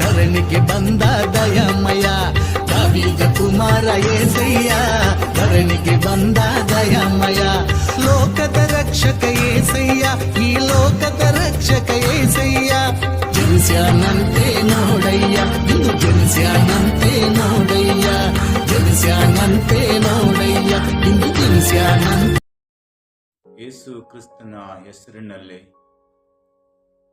ಧರಣಿಗೆ ಬಂದ ದಯಮಯ ದಾವಿದ ಕುಮಾರ ಏಸಯ್ಯ ಧರಣಿಗೆ ಬಂದ ದಯಮಯ ಲೋಕದ ರಕ್ಷಕ ಏಸಯ್ಯ ಈ ಲೋಕದ ರಕ್ಷಕ ಏಸಯ್ಯ ಜನಿಸ್ಯಾನಂತೆ ನೋಡಯ್ಯ ಇದು ಜನಿಸ್ಯಾನಂತೆ ನೋಡಯ್ಯ ಜನಿಸ್ಯಾನಂತೆ ನೋಡಯ್ಯ ಇಂದು ಜನಿಸ್ಯಾನಂತೆ ಯೇಸು ಕ್ರಿಸ್ತನ ಹೆಸರಿನಲ್ಲಿ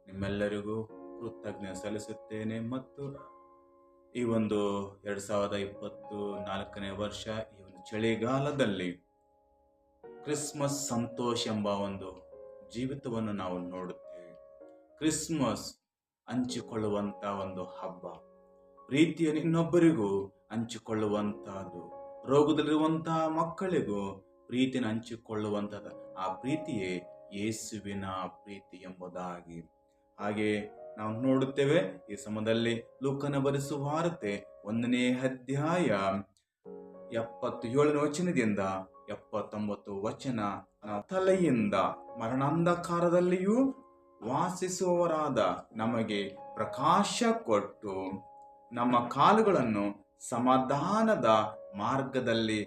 ನಿಮ್ಮೆಲ್ಲರಿಗೂ ಕೃತಜ್ಞ ಸಲ್ಲಿಸುತ್ತೇನೆ ಮತ್ತು ಈ ಒಂದು ಎರಡು ಸಾವಿರದ ಇಪ್ಪತ್ತು ನಾಲ್ಕನೇ ವರ್ಷ ಈ ಒಂದು ಚಳಿಗಾಲದಲ್ಲಿ ಕ್ರಿಸ್ಮಸ್ ಸಂತೋಷ ಎಂಬ ಒಂದು ಜೀವಿತವನ್ನು ನಾವು ನೋಡುತ್ತೇವೆ. ಕ್ರಿಸ್ಮಸ್ ಹಂಚಿಕೊಳ್ಳುವಂಥ ಒಂದು ಹಬ್ಬ. ಪ್ರೀತಿಯನ್ನು ಇನ್ನೊಬ್ಬರಿಗೂ ಹಂಚಿಕೊಳ್ಳುವಂತಹದ್ದು. ರೋಗದಲ್ಲಿರುವಂತಹ ಮಕ್ಕಳಿಗೂ ಪ್ರೀತಿಯನ್ನು ಹಂಚಿಕೊಳ್ಳುವಂಥದ್ದು ಆ ಪ್ರೀತಿಯೇ ಯೇಸುವಿನ ಪ್ರೀತಿ ಎಂಬುದಾಗಿ. ಹಾಗೆ ನಾವು ನೋಡುತ್ತೇವೆ, ಈ ಸಮಯದಲ್ಲಿ ಲೂಕನ ಬರೆಸುವ ವಾರ್ತೆ ಒಂದನೇ ಅಧ್ಯಾಯ ಎಪ್ಪತ್ತು ಏಳನೇ ವಚನದಿಂದ ಎಪ್ಪತ್ತೊಂಬತ್ತು ವಚನ ತಲೆಯಿಂದ ಮರಣಾಂಧಕಾರದಲ್ಲಿಯೂ ವಾಸಿಸುವವರಾದ ನಮಗೆ ಪ್ರಕಾಶ ಕೊಟ್ಟು ನಮ್ಮ ಕಾಲುಗಳನ್ನು ಸಮಾಧಾನದ ಮಾರ್ಗದಲ್ಲಿ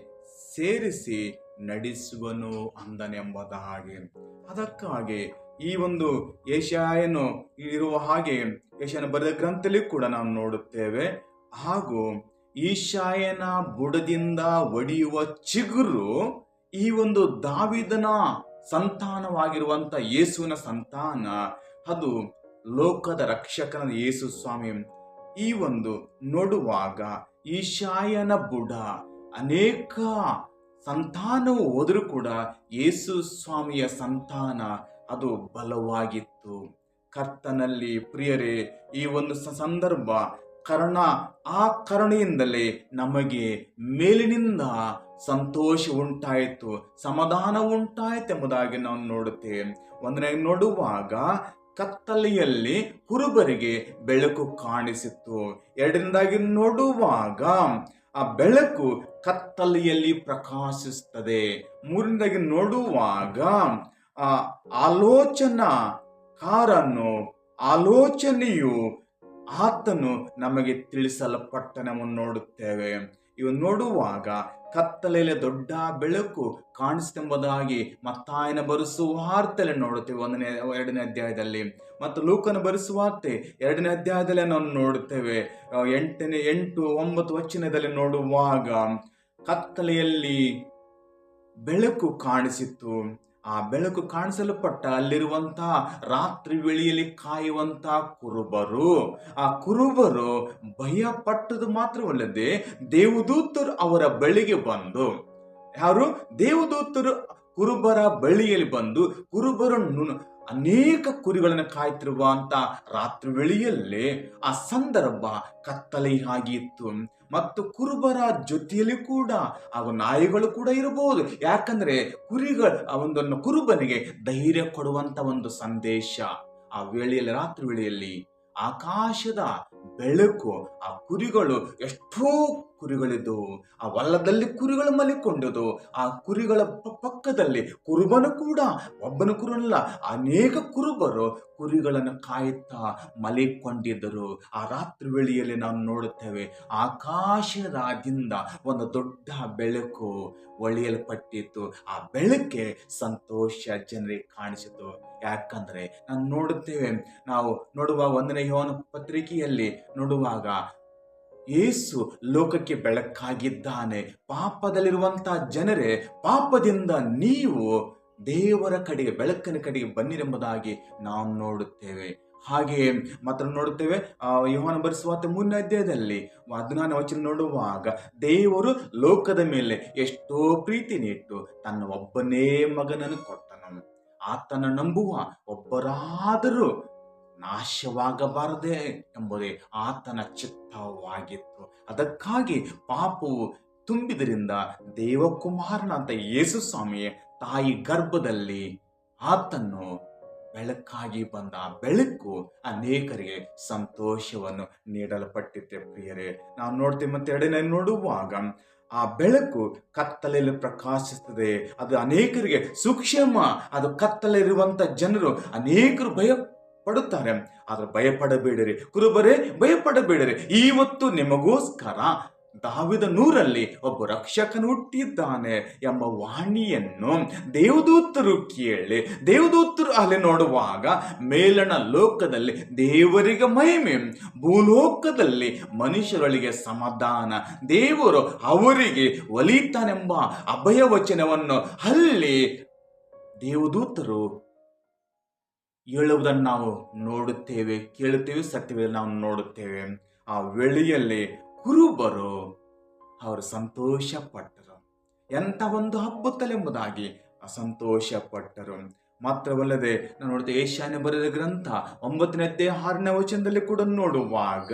ಸೇರಿಸಿ ನಡೆಸುವನು ಅಂದನೆಂಬುದಾಗಿ. ಅದಕ್ಕಾಗಿ ಈ ಒಂದು ಏಷ್ಯಾಯನ್ನು ಇರುವ ಹಾಗೆ ಏಷ್ಯಾನ ಬರೆದ ಗ್ರಂಥದಲ್ಲಿ ಕೂಡ ನಾವು ನೋಡುತ್ತೇವೆ. ಹಾಗೂ ಈಶಾಯನ ಬುಡದಿಂದ ಒಡೆಯುವ ಚಿಗುರು ಈ ಒಂದು ದಾವಿದನ ಸಂತಾನವಾಗಿರುವಂತ ಯೇಸುವಿನ ಸಂತಾನ. ಅದು ಲೋಕದ ರಕ್ಷಕನ ಯೇಸು ಸ್ವಾಮಿ ಈ ಒಂದು ನೋಡುವಾಗ ಈಶಾಯನ ಬುಡ ಅನೇಕ ಸಂತಾನವು ಹೋದರೂ ಕೂಡ ಯೇಸು ಸ್ವಾಮಿಯ ಸಂತಾನ ಅದು ಬಲವಾಗಿತ್ತು. ಕರ್ತನಲ್ಲಿ ಪ್ರಿಯರೇ, ಈ ಒಂದು ಸಂದರ್ಭ ಕರ್ಣ ಆ ಕರುಣೆಯಿಂದಲೇ ನಮಗೆ ಮೇಲಿನಿಂದ ಸಂತೋಷ ಉಂಟಾಯಿತು, ಸಮಾಧಾನ ಉಂಟಾಯಿತು ಎಂಬುದಾಗಿ ನಾವು ನೋಡುತ್ತೇವೆ. ಒಂದನೇ ನೋಡುವಾಗ ಕತ್ತಲೆಯಲ್ಲಿ ಕುರುಬರಿಗೆ ಬೆಳಕು ಕಾಣಿಸಿತ್ತು ಎರಡನೇದಾಗಿ ನೋಡುವಾಗ ಆ ಬೆಳಕು ಕತ್ತಲೆಯಲ್ಲಿ ಪ್ರಕಾಶಿಸುತ್ತದೆ. ಮೂರನೇದಾಗಿ ನೋಡುವಾಗ ಆ ಆಲೋಚನಾ ಕಾರನ್ನು, ಆಲೋಚನೆಯು ಆತನು ನಮಗೆ ತಿಳಿಸಲ್ಪಟ್ಟನವನ್ನು ನೋಡುತ್ತೇವೆ. ಇವು ನೋಡುವಾಗ ಕತ್ತಲೆಯಲ್ಲಿ ದೊಡ್ಡ ಬೆಳಕು ಕಾಣಿಸ್ತೆಂಬುದಾಗಿ ಮತ್ತಾಯನ ಬರೆಸುವಾರ್ತೆಲೆ ನೋಡುತ್ತೇವೆ. ಒಂದನೇ, ಎರಡನೇ ಅಧ್ಯಾಯದಲ್ಲಿ. ಮತ್ತು ಲೂಕನ ಬರೆಸುವಾರ್ತೆ ಎರಡನೇ ಅಧ್ಯಾಯದಲ್ಲಿ ನಾವು ನೋಡುತ್ತೇವೆ. ಎಂಟನೇ, ಎಂಟು, ಒಂಬತ್ತು ವಚನದಲ್ಲಿ ನೋಡುವಾಗ ಕತ್ತಲೆಯಲ್ಲಿ ಬೆಳಕು ಕಾಣಿಸಿತ್ತು ಆ ಬೆಳಕು ಕಾಣಿಸಲ್ಪಟ್ಟ ಅಲ್ಲಿರುವಂತಹ ರಾತ್ರಿ ವೇಳೆಯಲ್ಲಿ ಕಾಯುವಂತಹ ಕುರುಬರು. ಆ ಕುರುಬರು ಭಯ ಪಟ್ಟದು ಮಾತ್ರವಲ್ಲದೆ ದೇವದೂತರು ಅವರ ಬಳಿಗೆ ಬಂದು, ಯಾರು? ದೇವದೂತರು ಕುರುಬರ ಬಳಿಯಲ್ಲಿ ಬಂದು ಕುರುಬರನ್ನು ಅನೇಕ ಕುರಿಗಳನ್ನು ಕಾಯ್ತಿರುವಂತ ರಾತ್ರಿ ವೇಳೆಯಲ್ಲೇ ಆ ಸಂದರ್ಭ ಕತ್ತಲೆ ಆಗಿತ್ತು ಮತ್ತು ಕುರುಬರ ಜೊತೆಯಲ್ಲಿ ಕೂಡ ಆ ನಾಯಿಗಳು ಕೂಡ ಇರಬಹುದು. ಯಾಕಂದ್ರೆ ಕುರಿಗಳ ಒಂದನ್ನು ಕುರುಬನಿಗೆ ಧೈರ್ಯ ಕೊಡುವಂತ ಒಂದು ಸಂದೇಶ. ಆ ವೇಳೆಯಲ್ಲಿ, ರಾತ್ರಿ ವೇಳೆಯಲ್ಲಿ ಆಕಾಶದ ಬೆಳಕು, ಆ ಕುರಿಗಳು ಎಷ್ಟೋ ಕುರಿಗಳಿದ್ದವು ಆ ಹೊಲದಲ್ಲಿ ಕುರಿಗಳು ಮಲಿಕೊಂಡದು ಆ ಕುರಿಗಳ ಪಕ್ಕದಲ್ಲಿ ಕುರುಬನು ಕೂಡ, ಒಬ್ಬನ ಕುರುಲ್ಲ ಅನೇಕ ಕುರುಬರು ಕುರಿಗಳನ್ನು ಕಾಯುತ್ತಾ ಮಲಿಕೊಂಡಿದ್ದರು. ಆ ರಾತ್ರಿ ವೇಳೆಯಲ್ಲಿ ನಾವು ನೋಡುತ್ತೇವೆ ಆಕಾಶದಾದ್ಯಂತ ಒಂದು ದೊಡ್ಡ ಬೆಳಕು ಒಳೆಯಲ್ಪಟ್ಟಿತ್ತು. ಆ ಬೆಳಕೆ ಸಂತೋಷ ಜನರಿಗೆ ಕಾಣಿಸಿತು. ಯಾಕಂದ್ರೆ ನಾವು ನೋಡುತ್ತೇವೆ. ನಾವು ನೋಡುವ ಒಂದನೇ ಯೋನ ಪತ್ರಿಕೆಯಲ್ಲಿ ನೋಡುವಾಗ ಏಸು ಲೋಕಕ್ಕೆ ಬೆಳಕಾಗಿದ್ದಾನೆ. ಪಾಪದಲ್ಲಿರುವಂತಹ ಜನರೇ, ಪಾಪದಿಂದ ನೀವು ದೇವರ ಕಡೆಗೆ, ಬೆಳಕಿನ ಕಡೆಗೆ ಬನ್ನಿರೆಂಬುದಾಗಿ ನಾವು ನೋಡುತ್ತೇವೆ. ಹಾಗೆಯೇ ಮಾತ್ರ ನೋಡುತ್ತೇವೆ ಯೋಹನ ಬರೆಸುವಂತ ಮೂರನೇ ಅಧ್ಯಾಯದಲ್ಲಿ ವಚನ ನೋಡುವಾಗ ದೇವರು ಲೋಕದ ಮೇಲೆ ಎಷ್ಟೋ ಪ್ರೀತಿ ನೀಟ್ಟು ತನ್ನ ಒಬ್ಬನೇ ಮಗನನ್ನು ಕೊಟ್ಟನು ಆತನ ನಂಬುವ ಒಬ್ಬರಾದರೂ ನಾಶವಾಗಬಾರದೆ ಎಂಬುದೇ ಆತನ ಚಿತ್ತವಾಗಿತ್ತು. ಅದಕ್ಕಾಗಿ ಪಾಪವು ತುಂಬಿದರಿಂದ ದೇವಕುಮಾರನಂತ ಯೇಸು ಸ್ವಾಮಿ ತಾಯಿ ಗರ್ಭದಲ್ಲಿ ಆತನು ಬೆಳಕಾಗಿ ಬಂದ ಬೆಳಕು ಅನೇಕರಿಗೆ ಸಂತೋಷವನ್ನು ನೀಡಲ್ಪಟ್ಟಿತ್ತೆ. ಪ್ರಿಯರೇ ನಾವು ನೋಡ್ತೀವಿ ಮತ್ತೆ ಎರಡನೇ ನೋಡುವಾಗ ಆ ಬೆಳಕು ಕತ್ತಲೆಯಲ್ಲಿ ಪ್ರಕಾಶಿಸ್ತದೆ ಅದು ಅನೇಕರಿಗೆ ಸೂಕ್ಷ್ಮ. ಅದು ಕತ್ತಲೆಯಲ್ಲಿರುವಂತ ಜನರು ಅನೇಕರು ಭಯ ಪಡುತ್ತಾರೆ ಆದ್ರೆ ಭಯಪಡಬೇಡಿರಿ. ಕುರುಬರೇ ಭಯಪಡಬೇಡಿರಿ. ಇವತ್ತು ನಿಮಗೋಸ್ಕರ ದಾವಿದ ನೂರಲ್ಲಿ ಒಬ್ಬ ರಕ್ಷಕನು ಹುಟ್ಟಿದ್ದಾನೆ ಎಂಬ ವಾಣಿಯನ್ನು ದೇವದೂತರು ಕೇಳಿ, ದೇವದೂತರು ಅಲ್ಲಿ ನೋಡುವಾಗ ಮೇಲಣ ಲೋಕದಲ್ಲಿ ದೇವರಿಗೆ ಮಹಿಮೆ, ಭೂಲೋಕದಲ್ಲಿ ಮನುಷ್ಯರೊಳಗೆ ಸಮಾಧಾನ, ದೇವರು ಅವರಿಗೆ ಒಲಿತಾನೆಂಬ ಅಭಯ ವಚನವನ್ನು ಅಲ್ಲಿ ದೇವದೂತರು ಹೇಳುವುದನ್ನು ನಾವು ನೋಡುತ್ತೇವೆ, ಕೇಳುತ್ತೇವೆ ಸತ್ಯವೇ ನಾವು ನೋಡುತ್ತೇವೆ. ಆ ವೇಳೆಯಲ್ಲಿ ಕುರುಬರು ಅವರು ಸಂತೋಷ ಪಟ್ಟರು ಎಂಥ ಒಂದು ಹಬ್ಬುತ್ತಲೆಂಬುದಾಗಿ ಸಂತೋಷ ಪಟ್ಟರು ಮಾತ್ರವಲ್ಲದೆ ನಾನು ನೋಡಿದ ಏಷ್ಯಾನೆ ಬರೆದ ಗ್ರಂಥ ಒಂಬತ್ತನೇ ಆರನೇ ವಚನದಲ್ಲಿ ಕೂಡ ನೋಡುವಾಗ,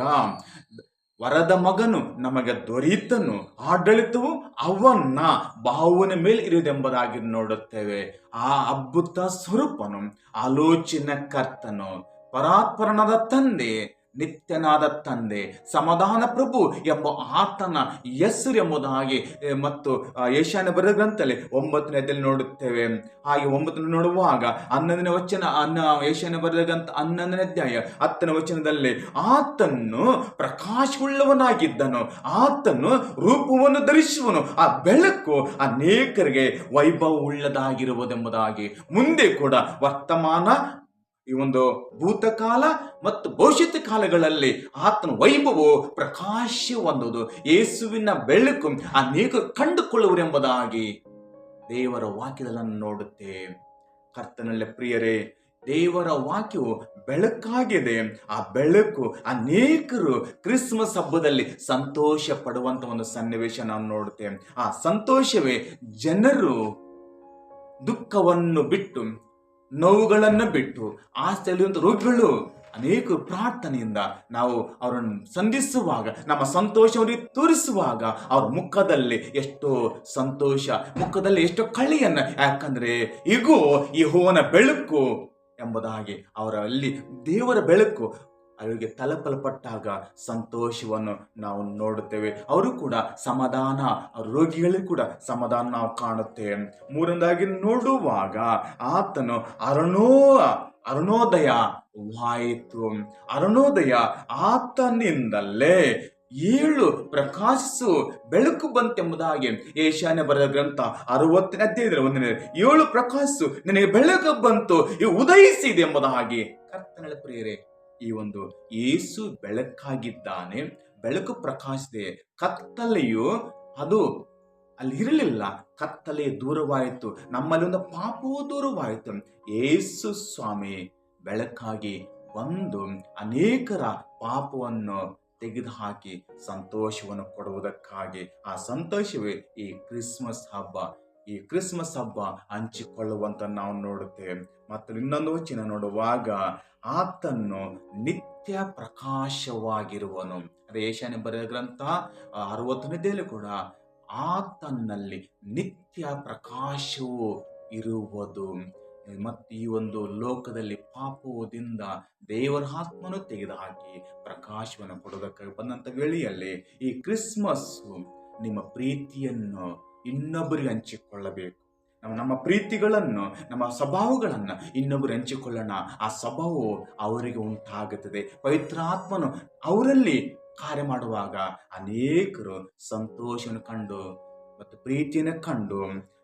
ವರದ ಮಗನು ನಮಗೆ ದೊರೆಯಿತನು ಆಡಳಿತವು ಅವನ ಬಾಹುವಿನ ಮೇಲೆ ಇರುವುದೆಂಬುದಾಗಿ ನೋಡುತ್ತೇವೆ. ಆ ಅದ್ಭುತ ಸ್ವರೂಪನು ಆಲೋಚನೆ ಕರ್ತನು ಪರಾತ್ಪರಣದ ತಂದೆ ನಿತ್ಯನಾದ ತಂದೆ, ಸಮಾಧಾನ ಪ್ರಭು ಎಂಬ ಆತನ ಹೆಸರು ಎಂಬುದಾಗಿ ಮತ್ತು ಏಷ್ಯಾನ ಬರೆದ ಗ್ರಂಥದಲ್ಲಿ ಒಂಬತ್ತನೇ ಅಧ್ಯಾಯದಲ್ಲಿ ನೋಡುತ್ತೇವೆ. ಹಾಗೆ ಒಂಬತ್ತನೇ ನೋಡುವಾಗ ಹನ್ನೊಂದನೇ ವಚನ ಅನ್ನ ಏಷ್ಯಾನ ಬರದ ಗ್ರಂಥ ಹನ್ನೊಂದನೇ ಅಧ್ಯಾಯ ಹತ್ತನೇ ವಚನದಲ್ಲಿ ಆತನ್ನು ಪ್ರಕಾಶವುಳ್ಳವನಾಗಿದ್ದನು, ಆತನು ರೂಪವನ್ನು ಧರಿಸುವನು, ಆ ಬೆಳಕು ಅನೇಕರಿಗೆ ವೈಭವ ಉಳ್ಳದಾಗಿರುವುದೆಂಬುದಾಗಿ ಮುಂದೆ ಕೂಡ ವರ್ತಮಾನ ಈ ಒಂದು ಭೂತಕಾಲ ಮತ್ತು ಭವಿಷ್ಯತ್ ಕಾಲಗಳಲ್ಲಿ ಆತನ ವೈಭವವು ಪ್ರಕಾಶ ಹೊಂದುವುದು ಯೇಸುವಿನ ಬೆಳಕು ಅನೇಕ ಕಂಡುಕೊಳ್ಳುವರೆಂಬುದಾಗಿ ದೇವರ ವಾಕ್ಯಗಳನ್ನು ನೋಡುತ್ತೆ. ಕರ್ತನಲ್ಲೇ ಪ್ರಿಯರೇ, ದೇವರ ವಾಕ್ಯವು ಬೆಳಕಾಗಿದೆ. ಆ ಬೆಳಕು ಅನೇಕರು ಕ್ರಿಸ್ಮಸ್ ಹಬ್ಬದಲ್ಲಿ ಸಂತೋಷ ಪಡುವಂತ ಒಂದು ಸನ್ನಿವೇಶ ನಾನು ನೋಡುತ್ತೇವೆ ಆ ಸಂತೋಷವೇ ಜನರು ದುಃಖವನ್ನು ಬಿಟ್ಟು ನೋವುಗಳನ್ನು ಬಿಟ್ಟು ಆಸ್ತಿಯಲ್ಲಿರುವಂಥ ರೋಗಿಗಳು ಅನೇಕ ಪ್ರಾರ್ಥನೆಯಿಂದ ನಾವು ಅವರನ್ನು ಸಂಧಿಸುವಾಗ, ನಮ್ಮ ಸಂತೋಷವನ್ನು ತೋರಿಸುವಾಗ ಅವ್ರ ಮುಖದಲ್ಲಿ ಎಷ್ಟೋ ಸಂತೋಷ, ಮುಖದಲ್ಲಿ ಎಷ್ಟೋ ಕಳೆಯನ್ನ. ಯಾಕಂದ್ರೆ ಇಗೋ ಈ ಹೂವನ ಬೆಳಕು ಎಂಬುದಾಗಿ ಅವರಲ್ಲಿ ದೇವರ ಬೆಳಕು ಅವರಿಗೆ ತಲುಪಲ್ಪಟ್ಟಾಗ ಸಂತೋಷವನ್ನು ನಾವು ನೋಡುತ್ತೇವೆ. ಅವರು ಕೂಡ ಸಮಾಧಾನ ರೋಗಿಗಳಿಗೂ ಕೂಡ ಸಮಾಧಾನ ನಾವು ಕಾಣುತ್ತೇವೆ ಮೂರನೇದಾಗಿ ನೋಡುವಾಗ ಆತನು ಅರುಣೋ ಅರುಣೋದಯ ವಾಯಿತು. ಅರುಣೋದಯ ಆತನಿಂದಲೇ ಏಳು ಪ್ರಕಾಶಿಸು ಬೆಳಕು ಬಂತೆಂಬುದಾಗಿ ಏಷ್ಯಾನ ಬರೆದ ಗ್ರಂಥ ಅರವತ್ತನೇ ಅಧ್ಯಾಯದಲ್ಲಿ ಒಂದನೇ ಏಳು ಪ್ರಕಾಶಿಸು, ನಿನಗೆ ಬೆಳಕು ಬಂತು ಉದಯಿಸಿದೆ ಎಂಬುದಾಗಿ ಕರ್ತನಲ್ಲಿ ಪ್ರಿಯರೇ ಈ ಒಂದು ಏಸು ಬೆಳಕಾಗಿದ್ದಾನೆ, ಬೆಳಕು ಪ್ರಕಾಶಿದೆ ಕತ್ತಲೆಯು ಅದು ಅಲ್ಲಿ ಇರಲಿಲ್ಲ. ಕತ್ತಲೆ ದೂರವಾಯಿತು. ನಮ್ಮಲ್ಲಿ ಒಂದು ಪಾಪವೂ ದೂರವಾಯಿತು. ಏಸು ಸ್ವಾಮಿ ಬೆಳಕಾಗಿ ಬಂದು ಅನೇಕರ ಪಾಪವನ್ನು ತೆಗೆದುಹಾಕಿ ಸಂತೋಷವನ್ನು ಕೊಡುವುದಕ್ಕಾಗಿ, ಆ ಸಂತೋಷವೇ ಈ ಕ್ರಿಸ್ಮಸ್ ಹಬ್ಬ. ಈ ಕ್ರಿಸ್ಮಸ್ ಹಬ್ಬ ಹಂಚಿಕೊಳ್ಳುವಂತ ನಾವು ನೋಡುತ್ತೇವೆ. ಮತ್ತು ಇನ್ನೊಂದು ವಚನ ನೋಡುವಾಗ ಆತನ್ನು ನಿತ್ಯ ಪ್ರಕಾಶವಾಗಿರುವನು. ಅದೇ ಏಷ್ಯಾನೆ ಬರೆಯ ಗ್ರಂಥ ಅರವತ್ತನೇದಲ್ಲಿ ಕೂಡ, ಆತನಲ್ಲಿ ನಿತ್ಯ ಪ್ರಕಾಶವು ಇರುವುದು. ಮತ್ತು ಈ ಒಂದು ಲೋಕದಲ್ಲಿ ಪಾಪದಿಂದ ದೇವರ ಆತ್ಮನು ತೆಗೆದುಹಾಕಿ ಪ್ರಕಾಶವನ್ನು ಕೊಡೋದಕ್ಕೆ ಬಂದಂಥ ವೇಳೆಯಲ್ಲಿ ಈ ಕ್ರಿಸ್ಮಸ್ ನಿಮ್ಮ ಪ್ರೀತಿಯನ್ನು ಇನ್ನೊಬ್ಬರಿಗೆ ಹಂಚಿಕೊಳ್ಳಬೇಕು. ನಮ್ಮ ನಮ್ಮ ಪ್ರೀತಿಗಳನ್ನು, ನಮ್ಮ ಸ್ವಭಾವಗಳನ್ನು ಇನ್ನೊಬ್ಬರು ಹಂಚಿಕೊಳ್ಳೋಣ. ಆ ಸ್ವಭಾವವು ಅವರಿಗೆ ಉಂಟಾಗುತ್ತದೆ. ಪವಿತ್ರಾತ್ಮನು ಅವರಲ್ಲಿ ಕಾರ್ಯ ಮಾಡುವಾಗ ಅನೇಕರು ಸಂತೋಷವನ್ನು ಕಂಡು ಮತ್ತು ಪ್ರೀತಿಯನ್ನು ಕಂಡು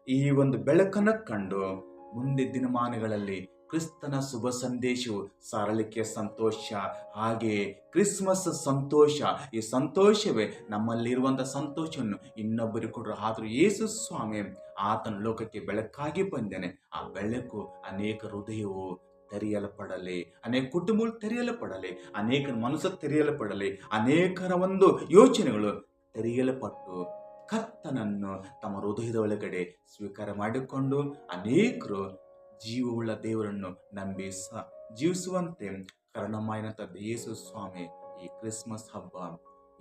ಈ ಒಂದು ಬೆಳಕನ್ನು ಕಂಡು ಮುಂದೆ ದಿನಮಾನಗಳಲ್ಲಿ ಕ್ರಿಸ್ತನ ಶುಭ ಸಂದೇಶವು ಸಾರಲಿಕ್ಕೆ ಸಂತೋಷ ಹಾಗೆ ಕ್ರಿಸ್ಮಸ್ ಸಂತೋಷ. ಈ ಸಂತೋಷವೇ ನಮ್ಮಲ್ಲಿರುವಂಥ ಸಂತೋಷವನ್ನು ಇನ್ನೊಬ್ಬರಿಗೆ ಕೊಡರು. ಆದರೂ ಯೇಸು ಸ್ವಾಮಿ, ಆತನ ಲೋಕಕ್ಕೆ ಬೆಳಕಾಗಿ ಬಂದೇನೆ. ಆ ಬೆಳಕು ಅನೇಕ ಹೃದಯವು ತೆರೆಯಲ್ಪಡಲಿ, ಅನೇಕ ಕುಟುಂಬಗಳು ತೆರೆಯಲ್ಪಡಲಿ, ಅನೇಕ ಮನಸ್ಸು ತೆರೆಯಲ್ಪಡಲಿ, ಅನೇಕರ ಒಂದು ಯೋಚನೆಗಳು ತೆರೆಯಲ್ಪಟ್ಟು ಕರ್ತನನ್ನು ತಮ್ಮ ಹೃದಯದ ಒಳಗಡೆ ಸ್ವೀಕಾರ ಮಾಡಿಕೊಂಡು ಅನೇಕರು ಜೀವವುಳ್ಳ ದೇವರನ್ನು ನಂಬಿ ಸ ಜೀವಿಸುವಂತೆ ಕರ್ಣಮಾಯನಂಥ ಯೇಸು ಸ್ವಾಮಿ ಈ ಕ್ರಿಸ್ಮಸ್ ಹಬ್ಬ.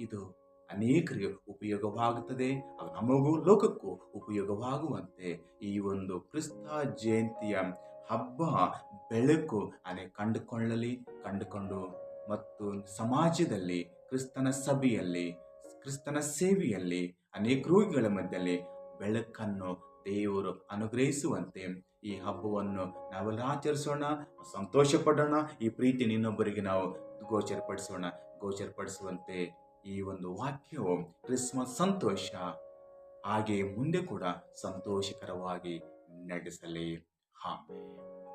ಇದು ಅನೇಕರಿಗೆ ಉಪಯೋಗವಾಗುತ್ತದೆ. ಅದು ನಮಗೂ ಲೋಕಕ್ಕೂ ಉಪಯೋಗವಾಗುವಂತೆ. ಈ ಒಂದು ಕ್ರಿಸ್ತ ಜಯಂತಿಯ ಹಬ್ಬ ಬೆಳಕು ಅನೆ ಕಂಡುಕೊಳ್ಳಲಿ, ಕಂಡುಕೊಂಡು ಮತ್ತು ಸಮಾಜದಲ್ಲಿ, ಕ್ರಿಸ್ತನ ಸಭೆಯಲ್ಲಿ, ಕ್ರಿಸ್ತನ ಸೇವೆಯಲ್ಲಿ ಅನೇಕ ರೋಗಿಗಳ ಮಧ್ಯದಲ್ಲಿ ಬೆಳಕನ್ನು ದೇವರು ಅನುಗ್ರಹಿಸುವಂತೆ ಈ ಹಬ್ಬವನ್ನು ನಾವೆಲ್ಲ ಆಚರಿಸೋಣ ಸಂತೋಷ ಪಡೋಣ ಈ ಪ್ರೀತಿ ಇನ್ನೊಬ್ಬರಿಗೆ ನಾವು ಗೋಚರಪಡಿಸೋಣ. ಗೋಚರಪಡಿಸುವಂತೆ ಈ ಒಂದು ವಾಕ್ಯವು ಕ್ರಿಸ್ಮಸ್ ಸಂತೋಷ. ಹಾಗೆ ಮುಂದೆ ಕೂಡ ಸಂತೋಷಕರವಾಗಿ ನಡೆಸಲಿ. ಆಮೇಲೆ